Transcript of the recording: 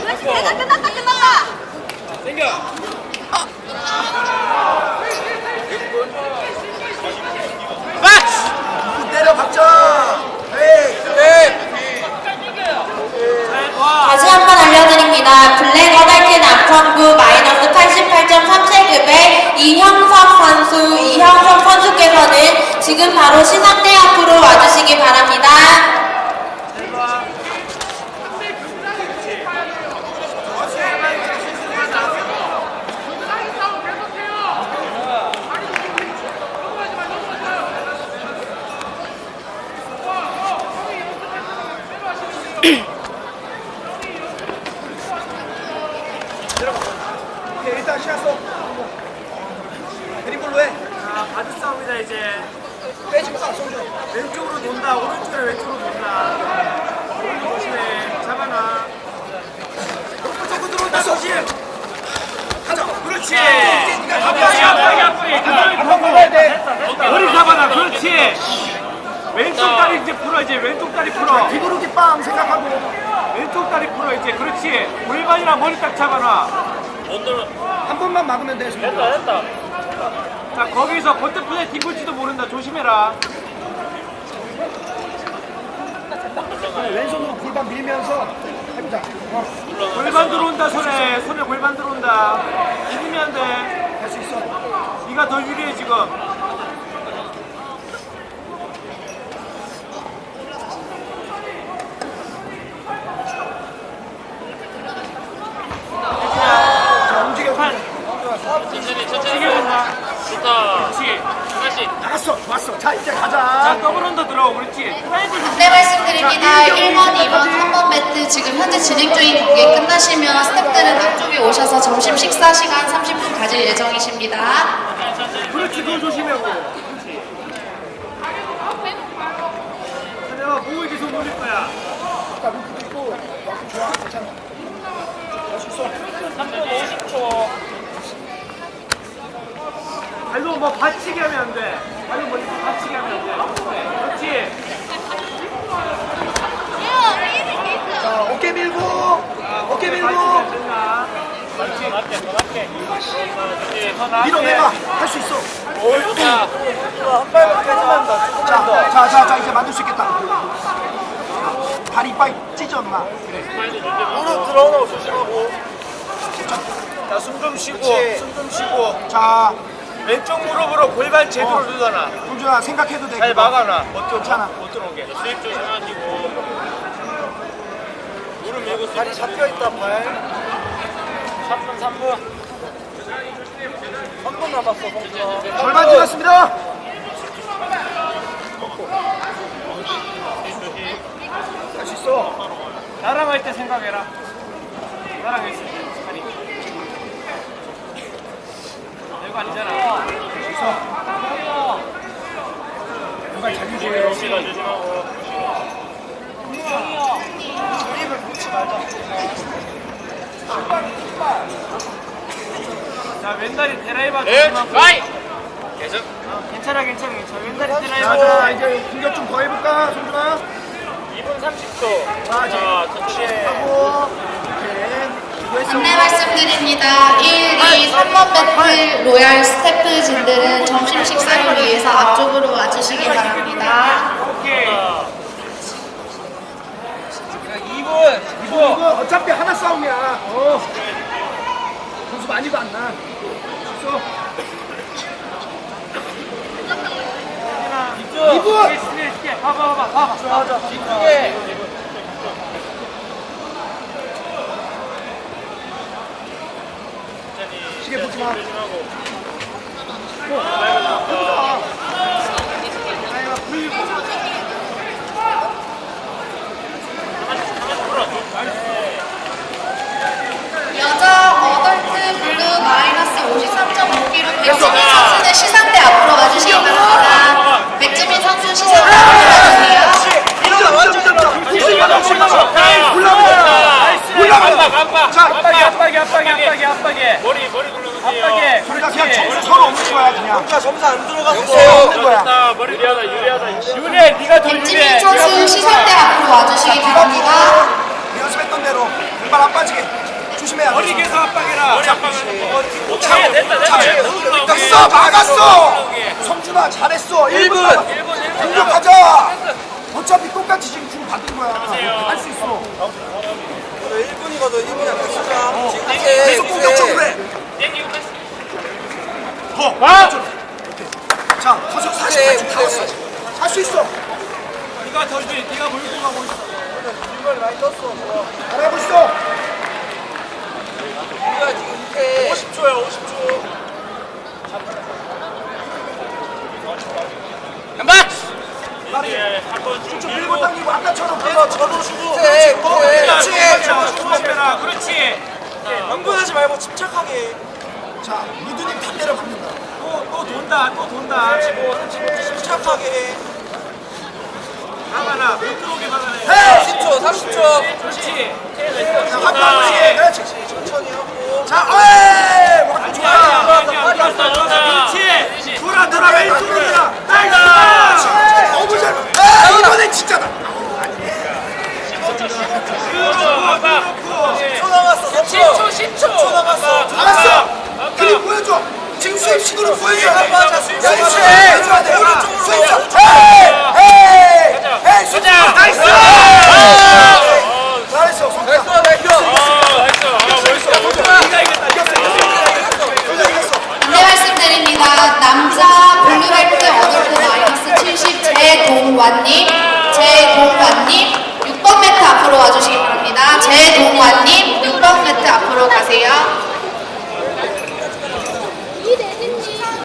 그렇지 끝났다 잡고 끝났다 끝났다 당겨 박스 때려 박자. 에이. 다시 한 번 알려드립니다. 블랙 어덜트 남성부 마이너스 88.3세급의 이형석 선수, 이형석 선수께서는 지금 바로 앞으로 와주시기 바랍니다. 오케이, 일단 시간 써. 해. 자, 바드 싸움이다 이제. 빼지 마, 손주. 왼쪽으로 돈다 오른쪽에 왼쪽으로 돈다. 조심해 잡아놔. 자꾸 들어온다, 서실. 가자. 그렇지. 네가 앞방이 앞방이 앞방이 한번 먹어야 돼. 머리 잡아놔 그렇지. 왼쪽 다리 이제 풀어 이제. 왼쪽 다리 풀어. 뒤구르기 빵 생각하고. 왼쪽 다리 풀어 이제. 그렇지. 골반이랑 머리 딱 잡아놔. 한 번만 막으면 돼, 손주. 됐다 자 거기서 버터플레이 뒤볼지도 모른다. 조심해라. 왼손으로 골반 밀면서 해보자. 어, 골반 들어온다 손에. 손에 골반 들어온다. 죽으면 돼. 할 수 있어. 네가 더 유리해 지금 자, 움직여. 천천히 천천히 이게 된다 좋다 그렇지 하나씩 나갔어, 좋았어. 자, 이제 자 그렇지 네 말씀드립니다. 1번, 2번, 3번 매트 지금 현재 진행 중인 경기 끝나시면 스태프들은 앞쪽에 오셔서 점심 식사 시간 30분 가질 예정이십니다. 그렇지 그거 조심하고 내가 보고 계속 노릴 거야 자, 루프도 있고. 와, 좋아, 괜찮아. 할수 있어. 3분 50초 발로 뭐 받치게 하면 안돼 뭐 자, 어깨 밀고. 어깨 밀고. 밀어내봐. 할 수 있어. 좋다 자, 자, 자, 자, 이제 만들 수 있겠다. 다리 이빨 찢어, 엄마. 무릎 들어오는 조심하고. 자, 숨 좀 쉬고, 숨 좀 쉬고. 자, 왼쪽 무릎으로 골반 제대로 어. 누르잖아. 동준아 생각해도 돼. 잘 그거. 막아놔. 못, 들어, 괜찮아. 못 들어오게. 수입 조심하시고 무릎 밀고 다리 잡혀 있다, 발. 3분 3분 3분 남았어, 성준아. 절반 지났습니다. 할 수 있어. 나랑 할 때 생각해라 나랑 했을 때 아니 내 거 아니잖아 조심하고 놓지 말자. 자 왼다리 드라이버 네 조심하고 가이 계속 괜찮아 괜찮아 괜찮아 왼다리 자, 드라이버 자, 이제 공격 좀 더 해볼까, 손준아? 2분 30초 자, 이제 자 천천히 하고, 이렇게. 기도했어. 안내 말씀드립니다. 1, 2, 3번 매트 로얄 스태프진들은 점심 식사를 위해서 앞쪽으로 와주시기 바랍니다. 오케이 이거, 어차피 하나 싸움이야. 어. 점수 많이도 안 나. 이쪽 이분! 이게 스릴 스릴 봐봐 봐봐 봐봐. 이 게 시계 보지 마. 여자 어덜트 블루 마이너스 53.5kg 백지민 선수는 시상대 앞으로 와주시기 바랍니다. 백지민 선수 시상대 앞으로 와주세요. 완전, 완전, 완전. 올라가 올라가 올라가. 올라가. 깜빡 깜빡 자, 압박이 압박이 압박이 압박이 압박이 머리 머리 굴러주세요 압박이 우리가 그냥 점수 서로 없는 거야, 그냥. 자, 점수 안 들어갔어. 서로 없는 됐다 머리 유리하다 유리하다 유리해 네가 더 유리해 백지민 선수 시상대 앞으로 와주시기 바랍니다. 연습했던 대로. 발안 빠지게 조심해야 돼. 머리 계속 압박해라. 머리 압박을. 오케이, 됐다, 됐다. 됐어 막았어. 성준아 잘했어. 1분. 공격하자. 어차피 똑같이 지금 줄 받은 거야. 할 수 있어. 1분이거든 1분이 약간 시작 지금 계속 공격적으로 해. 땡기고 패스. 더. 자, 거기서 48점 다 왔어. 할 수 있어. 네가 더 줘. 네가 몰고 가고 있어. 이걸 많이 떴어 뭐. 잘하고 있어. 우리가 지금 이렇게 50초야, 50초. 예, 한번 쭉좀 밀고 당기고 아까처럼 계속 어, 저도 주고 그래 그래 그렇지. 그렇지 주먹해라. 그렇지. 흥분하지 말고 침착하게 자, 무드님 다 때려박는다. 또, 또 돈다. 또 돈다. 침착하게 해 막아라. 못 들어오게 막아내. 해! 30초 30초 그렇지. 자, 한 방울씩. 그렇지. 천천히 하고 자, 어이! 와, 아니야, 좋아. 아니야, 아니야. 좋았어, 좋았어. 그렇지. 돌아, 돌아. 왼손이야. 나이스. 너무 잘. 아, 이번엔 진짜다. 그렇고, 그렇고. 10초 남았어 10초 10초 남았어 알았어. 그림 보여줘. 수입식으로 보여줘 한번 하자 수입식 오른쪽으로 수입식 헤이! 헤이! 수입식 나이스! 나이스! 손가락 나이스 네, 말씀드립니다. 남자 볼류할 때 어덜트 마이너스 70 제동완님.